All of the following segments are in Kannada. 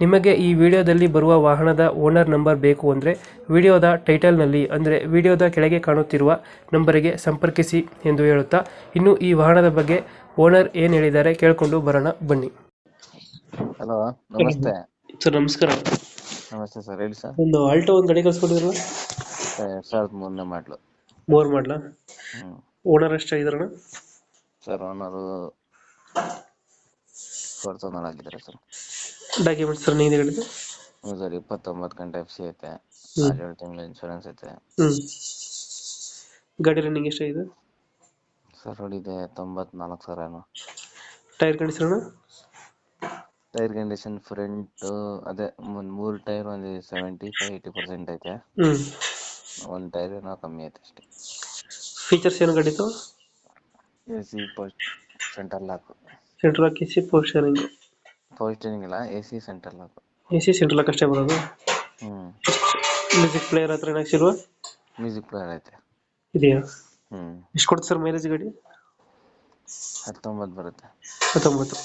ನಿಮಗೆ ಈ ವಿಡಿಯೋದಲ್ಲಿ ಬರುವ ವಾಹನದ ಓನರ್ ನಂಬರ್ ಬೇಕು ಅಂದರೆ ವಿಡಿಯೋದ ಟೈಟಲ್ನಲ್ಲಿ ಅಂದರೆ ವಿಡಿಯೋದ ಕೆಳಗೆ ಕಾಣುತ್ತಿರುವ ನಂಬರಿಗೆ ಸಂಪರ್ಕಿಸಿ ಎಂದು ಹೇಳುತ್ತಾ ಇನ್ನು ಈ ವಾಹನದ ಬಗ್ಗೆ ಓನರ್ ಏನು ಹೇಳಿದ್ದಾರೆ ಕೇಳಿಕೊಂಡು ಬರೋಣ ಬನ್ನಿ. ಹಲೋ ನಮಸ್ತೆ. ಸರ್ ನಮಸ್ಕಾರ. ನಮಸ್ತೆ ಸರ್ ಹೇಳಿ ಸರ್. ಒಂದು ಆಲ್ಟೋ ಒಂದು ಗಾಡಿ ಕಳ್ಸ್ಕೊಂಡಿದ್ರು ಎರಡ್ ಸಾವಿರದ ಮೂರನೇ ಮಾಡ್ಲು. ಮೂರು ಮಾಡಲ? ಓನರ್ ಎಷ್ಟಾಗಿದಾರಣ ಸರ್ ಓನರು ತೌಸಂಡ್ ಆಗಿದ್ದಾರೆ ಸರ್. ಡಾಕ್ಯುಮೆಂಟ್ಸ್ ಸರ್ ನೀನು ಹೇಳಿದ್ದು? ಹ್ಞೂ ಸರ್ ಇಪ್ಪತ್ತೊಂಬತ್ತು ಗಂಟೆ ಎಫ್ ಸಿ ಐತೆ. ಆರೇಳು ತಿಂಗಳ ಇನ್ಶೂರೆನ್ಸ್ ಐತೆ. ಹ್ಞೂ ಗಾಡಿ ರನ್ನಿಂಗ್ ಎಷ್ಟಾಗಿದೆ ಸರ್ ಹೊಡಿದೆ ತೊಂಬತ್ನಾಲ್ಕು ಸಾವಿರ ಏನೋ. Tyre condition tyre condition front ಅದೇ ಒಂದು ಮೂರು ಟೈರ್ ಒಂದು ಸೆವೆಂಟಿ ಫೈವ್ ಏಯ್ಟಿ ಪರ್ಸೆಂಟ್ ಐತೆ. ಹ್ಞೂ ಒಂದು ಟೈರ್ ಏನೋ ಕಮ್ಮಿ ಐತೆ ಅಷ್ಟೇ. ಫೀಚರ್ಸ್ ಏನು ಗಾಡಿತು A C post centre lock central lock A C AC ಇಲ್ಲ ಎ ಸಿ ಸೆಂಟರ್ ಅಲ್ಲಿ ಎ ಸಿ ಸೆಂಟ್ರಲ್ ಅಷ್ಟೇ ಬರೋದು? ಹ್ಞೂ ಮ್ಯೂಸಿಕ್ ಪ್ಲೇಯರ್ ಹತ್ರ ಏನಾಗ್ಸಿಲ್ವಾ ಮ್ಯೂಸಿಕ್ ಪ್ಲೇಯರ್ ಐತೆ. ಇದೆಯಾ? ಹ್ಞೂ ಎಷ್ಟು ಕೊಡ್ತು ಸರ್ ಮೈಲೇಜ್ ಗಾಡಿ? ಹತ್ತೊಂಬತ್ತು ಬರುತ್ತೆ. ಹತ್ತೊಂಬತ್ತು.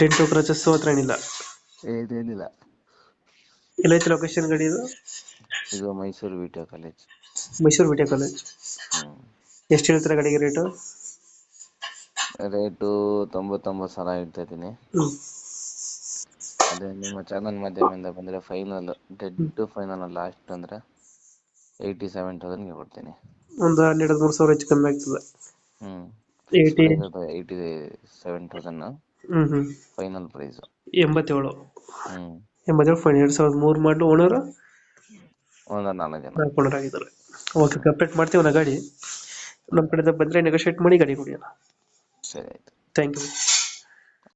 ಡೆಂಟು ಕ್ರಚಸ್ ಹತ್ರ ಏನಿಲ್ಲ? ಏನಿಲ್ಲ ಎಲ್ಲೈತೆ ಲೊಕೇಶನ್ ಗಾಡಿ ಇದು? ಇದು ಮೈಸೂರು ವಿಟಿಯೋ ಕಾಲೇಜ್. ಮೈಸೂರು ವಿಟಿಯೋ ಕಾಲೇಜ್. ಹ್ಮ್. ಎಷ್ಟು ಹೇಳ್ತಾರೆ ಗಾಡಿಗೆ ರೇಟು ರೇಟು ತೊಂಬತ್ತೊಂಬತ್ತು ಸಾವಿರ ಹೇಳ್ತಾ ಇದ್ದೀನಿ. ಅದೇ ನಿಮ್ಮ ಚಾನಲ್ ಮಾಧ್ಯಮದಿಂದ ಬಂದರೆ ಫೈನಲ್ ಡೆಡ್ ಫೈನಲ್ ಲಾಸ್ಟ್ ಅಂದರೆ ಏಯ್ಟಿ ಸೆವೆನ್ ತೌಸಂಡ್ಗೆ ಕೊಡ್ತೀನಿ. ಒಂದು ಹನ್ನೆರಡು ಮೂರು ಸಾವಿರ ಹೆಚ್ಚು ಕಮ್ಮಿ ಆಗ್ತದೆ. ಹ್ಞೂ ಏಯ್ಟಿ ಏಯ್ಟಿ ಸೆವೆನ್ ತೌಸಂಡ್ ಹ್ಞೂ ಹ್ಞೂ ಫೈನಲ್ ಪ್ರೈಸು. ಎಂಬತ್ತೇಳು. ಹ್ಞೂ ಎಂಬತ್ತೇಳು ಫೈನ್ ಎರಡು ಸಾವಿರದ ಮೂರು ಮಾಡಲು ಓನರ್? ಒಂದು ನಾಲ್ಕು ಜನ. ನಾಲ್ಕು ಓನರ್ ಆಗಿದ್ದಾರೆ. ಓಕೆ ಕಂಪ್ಲೀಟ್ ಮಾಡ್ತೀವಿ ನಾ ಗಾಡಿ. ನಮ್ಮ ಕಡೆಯಿಂದ ಬಂದರೆ ನೆಗೋಷಿಯೇಟ್ ಮಾಡಿ ಗಾಡಿ ಕೊಡಿ for it. Thank you.